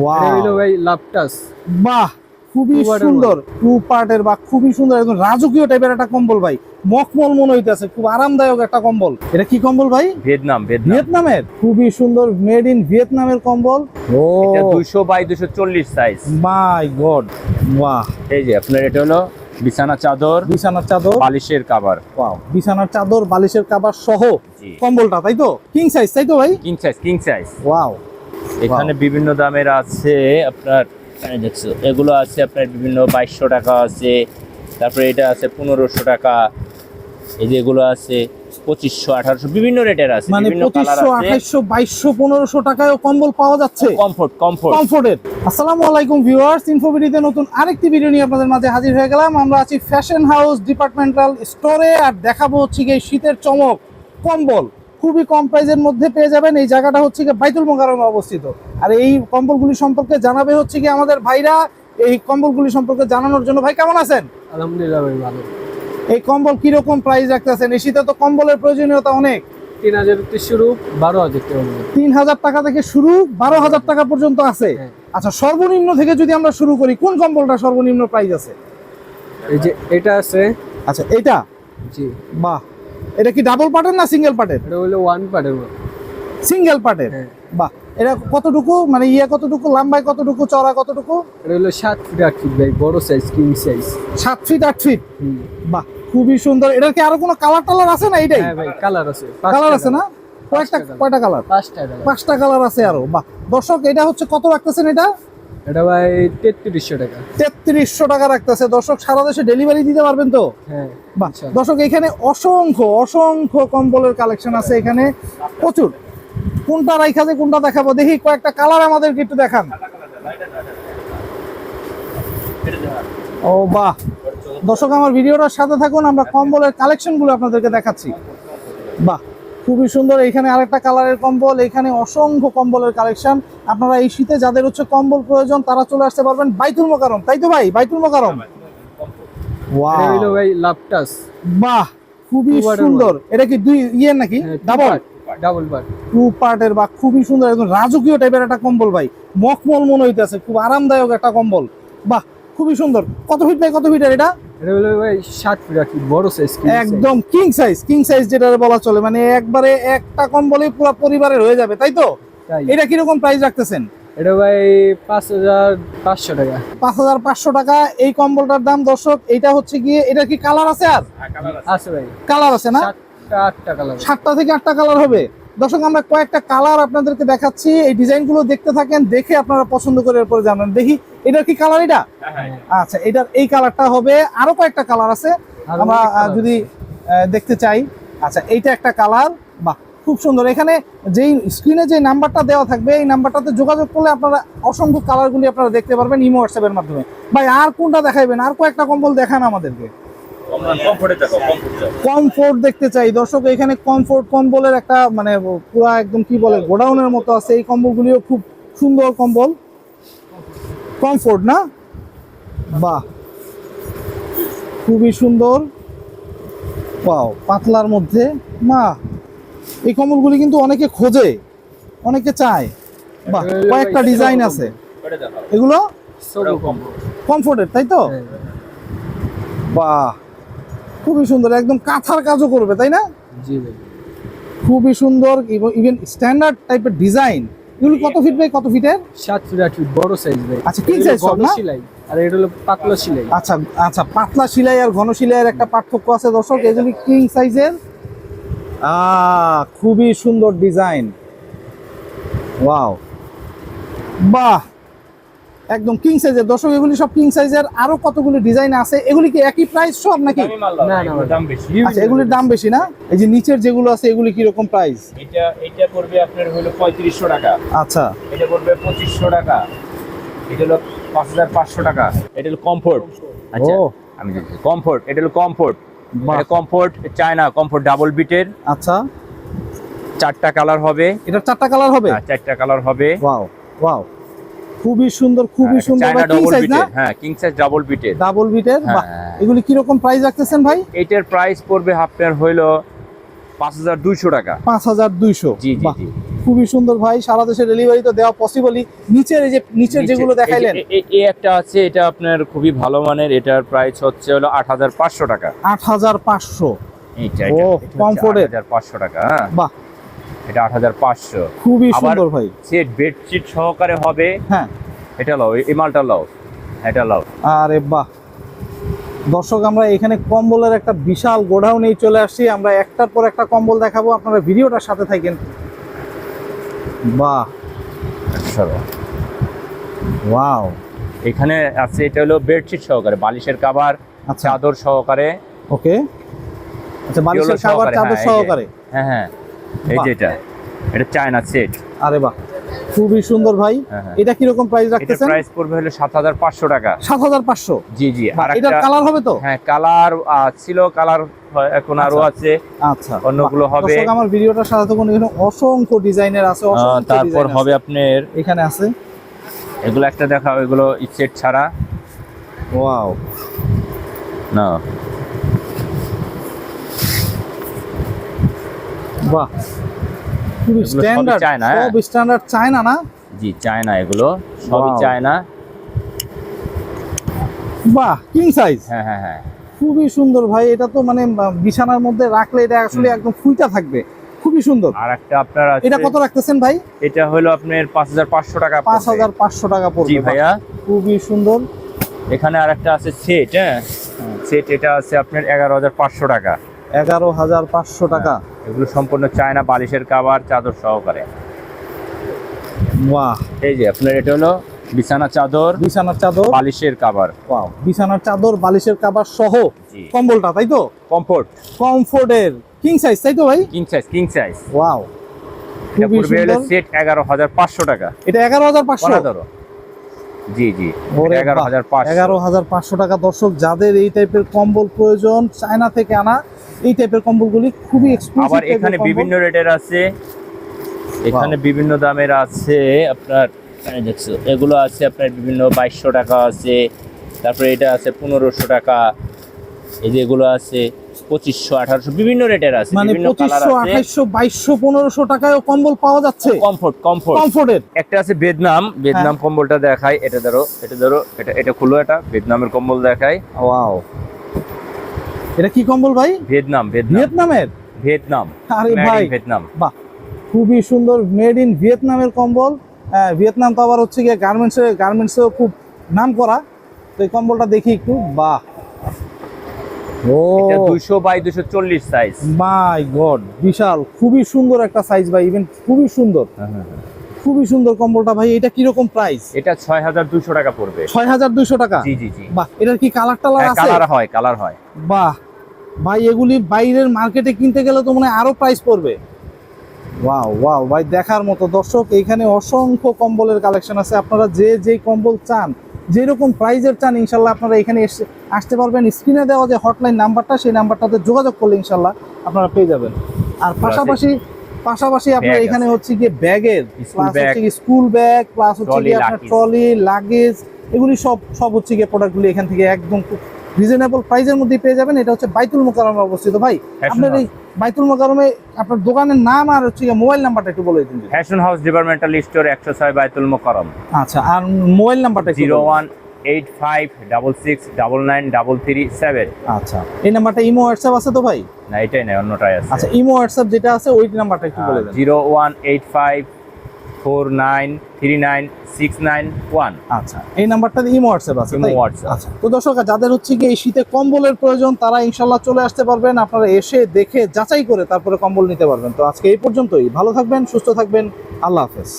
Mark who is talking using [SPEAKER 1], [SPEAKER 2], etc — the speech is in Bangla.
[SPEAKER 1] ওয়াও
[SPEAKER 2] হইল ভাই লাপটাস
[SPEAKER 1] বাহ খুবই সুন্দর। টু পার্টের বা খুবই সুন্দর একদম রাজকীয় টাইপের একটা কম্বল ভাই। মখমল মনে হইতেছে খুব আরামদায়ক একটা কম্বল। এটা কি কম্বল ভাই?
[SPEAKER 3] Vietnam Vietnam.
[SPEAKER 1] ভিয়েতনামের? খুবই সুন্দর মেড ইন ভিয়েতনামের কম্বল। ও।
[SPEAKER 3] দুইশো বাই দুশো চল্লিশ সাইজ
[SPEAKER 1] মাই গড বাহ।
[SPEAKER 3] এই যে আপনার এটা হলো বিছানা চাদর
[SPEAKER 1] বিছানার চাদর।
[SPEAKER 3] বালিশের কাভার
[SPEAKER 1] ওয়াও বিছানার চাদর বালিশের কাবার সহ কম্বলটা তাই তো? কিং সাইজ তাই তো ভাই?
[SPEAKER 3] King size king size
[SPEAKER 1] wow
[SPEAKER 3] এখানে বিভিন্ন দামের আছে আপনার দেখছ এগুলো আছে আপনার বিভিন্ন বাইশশো টাকা আছে তারপরে এটা আছে পনেরোশো টাকা এই যে এগুলো আছে পঁচিশশো আঠারোশো বিভিন্ন রেটের আছে
[SPEAKER 1] মানে পঁচিশশো
[SPEAKER 3] আছে।
[SPEAKER 1] আঠাইশশো বাইশশো পনেরোশো টাকায় কম্বল পাওয়া যাচ্ছে।
[SPEAKER 3] কমফোর্ট কমফোর্ট
[SPEAKER 1] কমফোর্টের আসসালামু আলাইকুম ভিউয়ার্স ইনফোভিডিতে নতুন আরেকটি ভিডিও নিয়ে আপনাদের মাঝে হাজির হয়ে গেলাম। আমরা আছি ফ্যাশন হাউস ডিপার্টমেন্টাল স্টোরে আর দেখাবো হচ্ছে গিয়ে শীতের চমক কম্বল। খুবই কম প্রাইজের মধ্যে পেয়ে যাবেন। এই জায়গাটা হচ্ছে গিয়ে বাইতুল মোকারমে অবস্থিত। আর এই কম্বলগুলি সম্পর্কে জানাবে হচ্ছে গিয়ে আমাদের ভাইরা। এই কম্বলগুলি সম্পর্কে জানানোর জন্য। ভাই কেমন আছেন?
[SPEAKER 2] আলহামদুলিল্লাহ ভাই ভালো।
[SPEAKER 1] এই কম্বল কীরকম প্রাইস রাখতেছেন? এই শীতে তো কম্বলের প্রয়োজনীয়তা অনেক।
[SPEAKER 2] তিন হাজার শুরু বারো হাজার টাকা
[SPEAKER 1] তিন হাজার টাকা থেকে শুরু বারো হাজার টাকা পর্যন্ত আছে।
[SPEAKER 2] হ্যাঁ।
[SPEAKER 1] আচ্ছা সর্বনিম্ন থেকে যদি আমরা শুরু করি কোন কম্বলটা সর্বনিম্ন প্রাইস আছে?
[SPEAKER 2] এই যে এটা আছে।
[SPEAKER 1] আচ্ছা এটা?
[SPEAKER 2] জি।
[SPEAKER 1] বাহ এটা কি ডাবল পার্টের না সিঙ্গেল পার্টের
[SPEAKER 2] এটা হলো ওয়ান পার্টের
[SPEAKER 1] সিঙ্গেল পার্টের বাহ এটা কতটুকু মানে ইয়ে কতটুকু লম্বায় কতটুকু চড়া কতটুকু?
[SPEAKER 2] এটা হলো সাত ফিট আট ফিট ভাই বড় সাইজ কিং সাইজ
[SPEAKER 1] সাত ফিট আট ফিট বাহ খুবই সুন্দর। এটার কি আরও কোনো কালার টালার আছে না এইটাই?
[SPEAKER 2] হ্যাঁ ভাই কালার আছে।
[SPEAKER 1] কালার আছে না? কয়েকটা কয়টা কালার
[SPEAKER 2] পাঁচটা কালার
[SPEAKER 1] পাঁচটা কালার আছে আরও। বাহ দর্শক এটা হচ্ছে কত রাখতেছেন এটা?
[SPEAKER 2] এটা ভাই তেত্রিশশো টাকা।
[SPEAKER 1] তেত্রিশশো টাকা রাখতেছে। দর্শক সারা দেশে ডেলিভারি দিতে পারবেন তো?
[SPEAKER 2] হ্যাঁ
[SPEAKER 1] দর্শক এখানে অসংখ্য অসংখ্য কম্বলের কালেকশন আছে এখানে। প্রচুর। কোনটা রাইখা যে কোনটা দেখাবো? দেখি কয়েকটা কালার আমাদেরকে একটু দেখান। ও বাহ। দর্শক আমার ভিডিওটার সাথে থাকুন আমরা কম্বলের কালেকশনগুলো আপনাদেরকে দেখাচ্ছি। বাহ। খুবই সুন্দর। এখানে আরেকটা কালারের কম্বল এখানে অসংখ্য কম্বলের কালেকশন। আপনারা এই শীতে যাদের হচ্ছে কম্বল প্রয়োজন তারা চলে আসতে পারবেন বাইতুল মোকারম তাই তো ভাই? বাইতুল মোকারম
[SPEAKER 2] ভাই
[SPEAKER 1] বাহ! খুবই সুন্দর। এটা কি দুই ইয়ে নাকি? ডাবল
[SPEAKER 2] ডাবল পার্ট
[SPEAKER 1] টু পার্টের বা খুবই সুন্দর একদম রাজকীয় টাইপের একটা কম্বল ভাই। মখমল মনে হইতেছে খুব আরামদায়ক একটা কম্বল। বাহ! খুবই সুন্দর। কত ফিট বাই কত ফিটের এটা?
[SPEAKER 2] এটা হলো ভাই সাত ফিট আট ফিট বড় সাইজ
[SPEAKER 1] একদম কিং সাইজ কিং সাইজ যেটা বলা চলে মানে একবারে একটা কম্বলে পুরো পরিবারের হয়ে যাবে তাই তো? এটা কীরকম প্রাইস রাখতেছেন?
[SPEAKER 2] এটা ভাই পাঁচ হাজার পাঁচশো টাকা।
[SPEAKER 1] পাঁচ হাজার পাঁচশো টাকা এই কম্বলটার দাম দর্শক এটা হচ্ছে গিয়ে এটা কি কালার আছে আর?
[SPEAKER 2] আছে ভাই।
[SPEAKER 1] কালার আছে না?
[SPEAKER 2] সাতটা আটটা কালার
[SPEAKER 1] সাতটা থেকে আটটা কালার হবে। দর্শক আমরা কয়েকটা কালার আপনাদেরকে দেখাচ্ছি। এই ডিজাইনগুলো দেখতে থাকেন দেখে আপনারা পছন্দ করে এরপরে জানান। দেখি এটার কি কালার এটা? আচ্ছা এটার এই কালারটা হবে। আরও কয়েকটা কালার আছে। আমরা যদি দেখতে চাই। আচ্ছা এইটা একটা কালার বাহ খুব সুন্দর। এখানে যেই স্ক্রিনে যে নাম্বারটা দেওয়া থাকবে এই নাম্বারটাতে যোগাযোগ করলে আপনারা অসংখ্য কালারগুলি আপনারা দেখতে পারবেন ইমো হোয়াটসঅ্যাপের মাধ্যমে। ভাই আর কোনটা দেখাইবেন? আর কয়েকটা কম্বল দেখান আমাদেরকে।
[SPEAKER 3] কমফোর্টে দেখো কমফোর্ট
[SPEAKER 1] কমফোর্ট দেখতে চাই। দর্শক এখানে কমফোর্ট কম্বলের একটা মানে পুরো একদম কি বলে গোডাউনের মতো আছে। এই কম্বলগুলিও খুব সুন্দর কম্বল। কমফোর্ট না? বাহ! খুবই সুন্দর। পাও পাতলার মধ্যে। মা এই কম্বলগুলি কিন্তু অনেকে খোঁজে অনেকে চায়। বাহ! কয়েকটা ডিজাইন আছে। এগুলো? কমফোর্টের তাই তো?
[SPEAKER 2] হ্যাঁ।
[SPEAKER 1] বাহ! খুবই সুন্দর একদম কাঁথার কাজও করবে তাই না?
[SPEAKER 2] জি
[SPEAKER 1] খুবই সুন্দর ইভেন স্ট্যান্ডার্ড টাইপের ডিজাইন এগুলি কত ফিট বাই কত ফিটের
[SPEAKER 2] সাত ফিট আট ফিট বড় সাইজ ভাই।
[SPEAKER 1] আচ্ছা, king সাইজ সব না?
[SPEAKER 2] সেলাই। আর এটা হলো পাতলা সেলাই।
[SPEAKER 1] আচ্ছা আচ্ছা পাতলা সেলাই আর ঘন সেলাইয়ের একটা পার্থক্য আছে দর্শক এগুলি কিং সাইজের আহ খুবই সুন্দর ডিজাইন ওয়াও বাহ! একদম কিং সাইজের দর্শক এগুলি সব কিং সাইজের আরও কতগুলি ডিজাইন আছে? এগুলি কি একই প্রাইস সব নাকি?
[SPEAKER 2] না, না,
[SPEAKER 3] দাম বেশি।
[SPEAKER 1] আচ্ছা এগুলির দাম বেশি না? এই যে নিচের যেগুলো আছে এগুলি কি রকম প্রাইস
[SPEAKER 3] এটা এটা করবে আপনার হলো পঁয়ত্রিশশো টাকা।
[SPEAKER 1] আচ্ছা।
[SPEAKER 3] এটা করবে পঁচিশশো টাকা। এটা হলো পাঁচ হাজার পাঁচশো টাকা। এটা হলো কমফোর্ট আচ্ছা
[SPEAKER 1] ও।
[SPEAKER 3] আমি কমফোর্ট এটা হলো কমফোর্ট। এটা কমফোর্ট চায়না কমফোর্ট ডাবল বিটের
[SPEAKER 1] আচ্ছা।
[SPEAKER 3] চারটা কালার হবে।
[SPEAKER 1] এটা চারটা কালার হবে?
[SPEAKER 3] হ্যাঁ, চারটা কালার হবে।
[SPEAKER 1] ওয়াও ওয়াও খুবই সুন্দর খুবই সুন্দর।
[SPEAKER 3] চায়না
[SPEAKER 1] কিং সাইজ না?
[SPEAKER 3] হ্যাঁ কিং সাইজ ডাবল বিটের
[SPEAKER 1] ডাবল বিটের
[SPEAKER 3] হ্যাঁ।
[SPEAKER 1] এগুলি কি রকম প্রাইস রাখতেছেন ভাই?
[SPEAKER 3] এটার প্রাইস পড়বে হইল পাঁচ হাজার দুইশো টাকা। জি জি
[SPEAKER 1] খুবই সুন্দর ভাই সারা দেশে ডেলিভারি তো দেওয়া পসিবলই নিচের এই যে নিচের যেগুলো
[SPEAKER 3] এই
[SPEAKER 1] দেখাইলেন।
[SPEAKER 3] একটা আছে এটা আপনার খুবই ভালো মানের এটার প্রাইস হচ্ছে হলো আট হাজার পাঁচশো টাকা। এইটা টাকা হ্যাঁ।
[SPEAKER 1] বাহ
[SPEAKER 3] এটা আট হাজার পাঁচশো।
[SPEAKER 1] খুবই সুন্দর ভাই।
[SPEAKER 3] সেট বেডশিট সহকারে হবে
[SPEAKER 1] হ্যাঁ।
[SPEAKER 3] এটা লও এই মালটা লও এটা লও।
[SPEAKER 1] আরে বাহ। দর্শক আমরা এখানে কম্বলের একটা বিশাল গোডাউনেই চলে আসছি। আমরা একটার পর একটা কম্বল দেখাবো। আপনারা ভিডিওটার সাথে থাকেন। বাহ। ওয়াও।
[SPEAKER 3] এখানে আছে এটা হলো বেডশিট সহকারে বালিশের কাবার
[SPEAKER 1] আচ্ছা।
[SPEAKER 3] চাদর সহকারে।
[SPEAKER 1] ওকে। আচ্ছা বালিশের
[SPEAKER 3] এগুলো
[SPEAKER 1] চাদর
[SPEAKER 3] হ্যাঁ।
[SPEAKER 1] সহকারে।
[SPEAKER 3] হ্যাঁ হ্যাঁ। এই যে এটা এটা চায়না সেট
[SPEAKER 1] আরে বাহ খুবই সুন্দর ভাই।
[SPEAKER 3] হ্যাঁ, হ্যাঁ।
[SPEAKER 1] এটা কীরকম প্রাইস
[SPEAKER 3] এটার
[SPEAKER 1] রাখতেছেন?
[SPEAKER 3] প্রাইস পড়বে হলো সাত হাজার পাঁচশো টাকা।
[SPEAKER 1] সাত হাজার পাঁচশো?
[SPEAKER 3] জি জি আর একটা
[SPEAKER 1] কালার হবে তো?
[SPEAKER 3] হ্যাঁ কালার ছিল কালার এখন আরও
[SPEAKER 1] আচ্ছা।
[SPEAKER 3] আছে।
[SPEAKER 1] আচ্ছা।
[SPEAKER 3] অন্যগুলো হবে।
[SPEAKER 1] দর্শক আমার ভিডিওটা সাধারণত এখানে অসংখ্য ডিজাইনের আছে অসংখ্য
[SPEAKER 3] তারপর হবে। আপনার
[SPEAKER 1] এখানে আছে।
[SPEAKER 3] এগুলো একটা দেখাও এগুলো সেট ছাড়া।
[SPEAKER 1] ওয়াও।
[SPEAKER 3] না।
[SPEAKER 1] বাহ। খুবই স্ট্যান্ডার্ড
[SPEAKER 3] চায়না?
[SPEAKER 1] সব স্ট্যান্ডার্ড চায়না না?
[SPEAKER 3] জি চায়না এগুলো সবই. চায়না।
[SPEAKER 1] বাহ কিং সাইজ
[SPEAKER 3] হ্যাঁ হ্যাঁ হ্যাঁ।
[SPEAKER 1] খুবই সুন্দর ভাই এটা তো মানে বিছানার মধ্যে রাখলে এটা আসলে একদম ফুইটা থাকবে। খুবই সুন্দর।
[SPEAKER 3] আর একটা আপনার আছে
[SPEAKER 1] এটা কত রাখতেছেন ভাই?
[SPEAKER 3] এটা হলো আপনার পাঁচ হাজার পাঁচশো টাকা
[SPEAKER 1] পাঁচ
[SPEAKER 3] পড়বে।
[SPEAKER 1] টাকা
[SPEAKER 3] জি ভাইয়া।
[SPEAKER 1] খুবই সুন্দর।
[SPEAKER 3] এখানে আর একটা আছে সেট হ্যাঁ। সেট এটা আছে আপনার এগারো হাজার পাঁচশো টাকা।
[SPEAKER 1] এগারো হাজার পাঁচশো টাকা।
[SPEAKER 3] এগুলো সম্পূর্ণ চায়না বালিশের কাবার চাদর সহকারে।
[SPEAKER 1] বাহ
[SPEAKER 3] এই যে আপনার এটা হলো বিছানা চাদর
[SPEAKER 1] বিছানার চাদর।
[SPEAKER 3] বালিশের কাবার।
[SPEAKER 1] ওয়াও বিছানার চাদর বালিশের কাবার সহ কম্বলটা তাই তো?
[SPEAKER 3] কমফোর্ট।
[SPEAKER 1] কমফোর্টের। কিং সাইজ তাই তো ভাই?
[SPEAKER 3] King size king size
[SPEAKER 1] wow.
[SPEAKER 3] Set এগারো হাজার পাঁচশো টাকা।
[SPEAKER 1] এটা এগারো হাজার পাঁচশো?
[SPEAKER 3] জি জি। এগারো হাজার পাঁচশো।
[SPEAKER 1] টাকা। দর্শক যাদের এই টাইপের কম্বল প্রয়োজন চায়না থেকে আনা এই টাইপের কম্বলগুলি খুবই এক্সক্লুসিভ
[SPEAKER 3] আবার এখানে বিভিন্ন রেটের আছে। এখানে বিভিন্ন দামের আছে আপনার এগুলো আছে আপনার বিভিন্ন বাইশশো টাকা আছে তারপরে এটা আছে পনেরোশো টাকা এই যে এগুলো আছে পঁচিশশো আঠারোশো বিভিন্ন রেটের আছে
[SPEAKER 1] মানে
[SPEAKER 3] বিভিন্ন
[SPEAKER 1] পঁচিশশো
[SPEAKER 3] আছে।
[SPEAKER 1] আঠাইশশো বাইশশো পনেরোশো টাকায়ও কম্বল পাওয়া যাচ্ছে।
[SPEAKER 3] Comfort comfort.
[SPEAKER 1] কমফোর্টের।
[SPEAKER 3] একটা আছে ভিয়েতনাম ভিয়েতনাম কম্বলটা দেখায় এটা ধরো এটা ধরো এটা এটা খুলো এটা ভিয়েতনামের কম্বল দেখায়
[SPEAKER 1] ওয়াও এটা কি কম্বল ভাই?
[SPEAKER 3] Vietnam Vietnam.
[SPEAKER 1] ভিয়েতনামের?
[SPEAKER 3] ভিয়েতনাম।
[SPEAKER 1] আরে ভাই
[SPEAKER 3] ভিয়েতনাম।
[SPEAKER 1] বাহ খুবই সুন্দর মেড ইন ভিয়েতনামের কম্বল। ভিয়েতনাম তো আবার হচ্ছে গিয়ে গার্মেন্টসে গার্মেন্টসেও খুব নাম করা। তো এই কম্বলটা দেখি একটু বাহ। ও।
[SPEAKER 3] এটা দুশো বাই দুশো চল্লিশ সাইজ
[SPEAKER 1] মাই গড বিশাল খুবই সুন্দর একটা সাইজ ভাই ইভেন খুবই সুন্দর। খুবই সুন্দর কম্বলটা ভাই এটা কীরকম প্রাইস
[SPEAKER 3] এটা ছয় হাজার দুশো টাকা পড়বে।
[SPEAKER 1] ছয় হাজার দুইশো টাকা?
[SPEAKER 3] জি জি জি।
[SPEAKER 1] বাহ এটার কি কালার টালার আছে?
[SPEAKER 3] কালার হয় কালার হয়।
[SPEAKER 1] বাহ ভাই এগুলি বাইরের মার্কেটে কিনতে গেলে তো মনে হয় আরও প্রাইস পড়বে। ওয়াও ওয়াও ভাই দেখার মতো। দর্শক এইখানে অসংখ্য কম্বলের কালেকশন আছে। আপনারা যে যে কম্বল চান যেরকম প্রাইজের চান ইনশাল্লাহ আপনারা এখানে এসে আসতে পারবেন। স্ক্রিনে দেওয়া যে হটলাইন নাম্বারটা সেই নাম্বারটাতে যোগাযোগ করলে ইনশাল্লাহ আপনারা পেয়ে যাবেন। আর পাশাপাশি পাশাপাশি আপনার এখানে হচ্ছে গিয়ে ব্যাগের স্কুল ব্যাগ প্লাস হচ্ছে গিয়ে আপনার ট্রলি লাগেজ এগুলি সব সব হচ্ছে গিয়ে প্রোডাক্টগুলি এখান থেকে একদম রিজনেবল প্রাইসের মধ্যে পেয়ে যাবেন। এটা হচ্ছে বাইতুল মোকারমে অবস্থিত। ভাই আপনার এই বাইতুল মোকারমে আপনার দোকানের নাম আর হচ্ছে গিয়ে মোবাইল নাম্বারটা একটু বলে দিন।
[SPEAKER 3] ফ্যাশন হাউস ডিপার্টমেন্টাল স্টোর একশো ছয় বাইতুল মোকারম
[SPEAKER 1] আচ্ছা আর মোবাইল নাম্বারটা
[SPEAKER 3] zero. One eight five double six double nine double three seven
[SPEAKER 1] আচ্ছা। এই নাম্বারটা ইমো হোয়াটসঅ্যাপ আছে তো ভাই?
[SPEAKER 3] না এটাই নাই অন্যটাই
[SPEAKER 1] আচ্ছা ইমো হোয়াটসঅ্যাপ যেটা আছে ওই নাম্বারটা একটু বলে দেন।
[SPEAKER 3] Zero one eight five four nine three nine six nine one
[SPEAKER 1] আচ্ছা এই নাম্বারটাতে ইমো হোয়াটসঅ্যাপ আছে
[SPEAKER 3] ইমো? হোয়াটসঅ্যাপ।
[SPEAKER 1] আচ্ছা তো দর্শক যাদের হচ্ছে কি এই শীতে কম্বলের প্রয়োজন তারা ইনশাল্লাহ চলে আসতে পারবেন। আপনারা এসে দেখে যাচাই করে তারপরে কম্বল নিতে পারবেন। তো আজকে এই পর্যন্তই। ভালো থাকবেন সুস্থ থাকবেন। আল্লাহ হাফেজ।